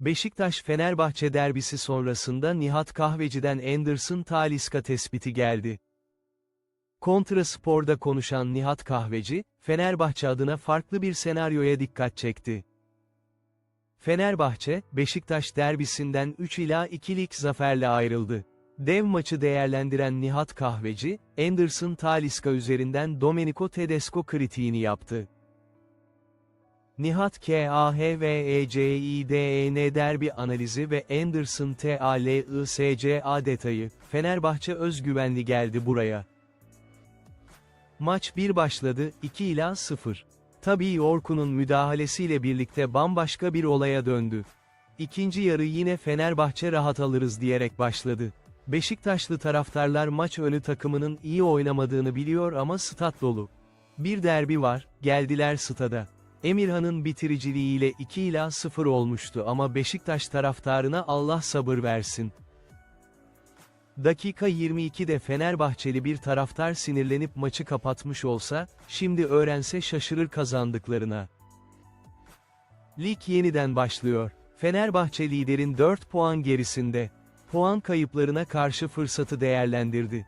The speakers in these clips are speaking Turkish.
Beşiktaş-Fenerbahçe derbisi sonrasında Nihat Kahveci'den Anderson Talisca tespiti geldi. Kontra Spor'da konuşan Nihat Kahveci, Fenerbahçe adına farklı bir senaryoya dikkat çekti. Fenerbahçe, Beşiktaş derbisinden 3 ila 2'lik zaferle ayrıldı. Dev maçı değerlendiren Nihat Kahveci, Anderson Talisca üzerinden Domenico Tedesco kritiğini yaptı. Nihat KAHVECIDEN derbi analizi ve Anderson TALISCA detayı, Fenerbahçe özgüvenli geldi buraya. Maç bir başladı, 2 ila 0. Tabii Orkun'un müdahalesiyle birlikte bambaşka bir olaya döndü. İkinci yarı yine Fenerbahçe rahat alırız diyerek başladı. Beşiktaşlı taraftarlar maç önü takımının iyi oynamadığını biliyor ama stat dolu. Bir derbi var, geldiler stada. Emirhan'ın bitiriciliğiyle 2 ila 0 olmuştu ama Beşiktaş taraftarına Allah sabır versin. Dakika 22'de Fenerbahçeli bir taraftar sinirlenip maçı kapatmış olsa, şimdi öğrense şaşırır kazandıklarına. Lig yeniden başlıyor. Fenerbahçe liderin 4 puan gerisinde. Puan kayıplarına karşı fırsatı değerlendirdi.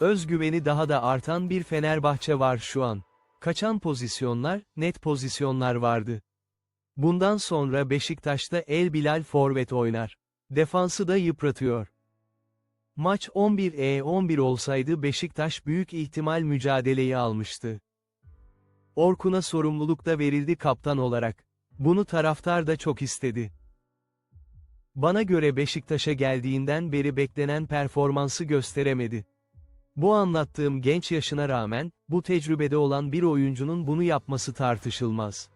Özgüveni daha da artan bir Fenerbahçe var şu an. Kaçan pozisyonlar, net pozisyonlar vardı. Bundan sonra Beşiktaş'ta El Bilal forvet oynar. Defansı da yıpratıyor. Maç 11-11 olsaydı Beşiktaş büyük ihtimal mücadeleyi almıştı. Orkun'a sorumluluk da verildi kaptan olarak. Bunu taraftar da çok istedi. Bana göre Beşiktaş'a geldiğinden beri beklenen performansı gösteremedi. Bu anlattığım genç yaşına rağmen, bu tecrübede olan bir oyuncunun bunu yapması tartışılmaz.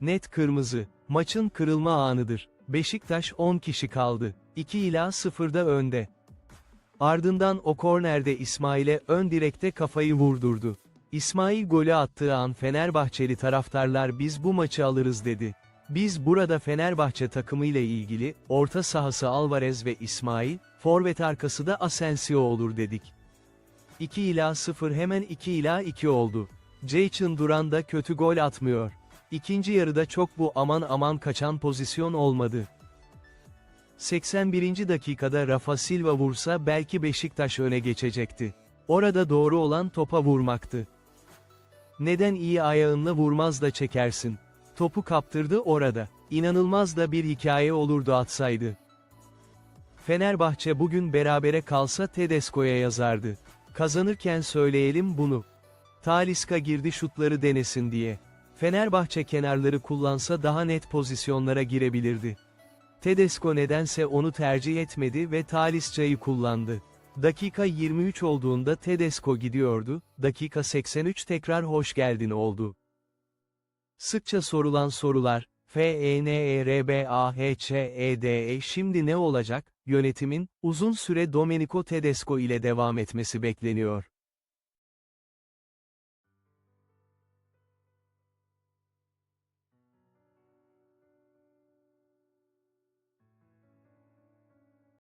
Net kırmızı, maçın kırılma anıdır. Beşiktaş 10 kişi kaldı. 2 ila 0'da önde. Ardından o kornerde İsmail'e ön direkte kafayı vurdurdu. İsmail golü attığı an Fenerbahçeli taraftarlar biz bu maçı alırız dedi. Biz burada Fenerbahçe takımıyla ilgili, orta sahası Alvarez ve İsmail, forvet arkası da Asensio olur dedik. 2 ila 0 hemen 2 ila 2 oldu. Jayson Duran da kötü gol atmıyor. İkinci yarıda çok bu aman aman kaçan pozisyon olmadı. 81. dakikada Rafa Silva vursa belki Beşiktaş öne geçecekti. Orada doğru olan topa vurmaktı. Neden iyi ayağınla vurmaz da çekersin? Topu kaptırdı orada. İnanılmaz da bir hikaye olurdu atsaydı. Fenerbahçe bugün berabere kalsa Tedesco'ya yazardı. Kazanırken söyleyelim bunu. Taliska girdi şutları denesin diye. Fenerbahçe kenarları kullansa daha net pozisyonlara girebilirdi. Tedesco nedense onu tercih etmedi ve Talisca'yı kullandı. Dakika 23 olduğunda Tedesco gidiyordu, dakika 83 tekrar hoş geldin oldu. Sıkça sorulan sorular, E FENERBAHÇEDE şimdi ne olacak, yönetimin, uzun süre Domenico Tedesco ile devam etmesi bekleniyor.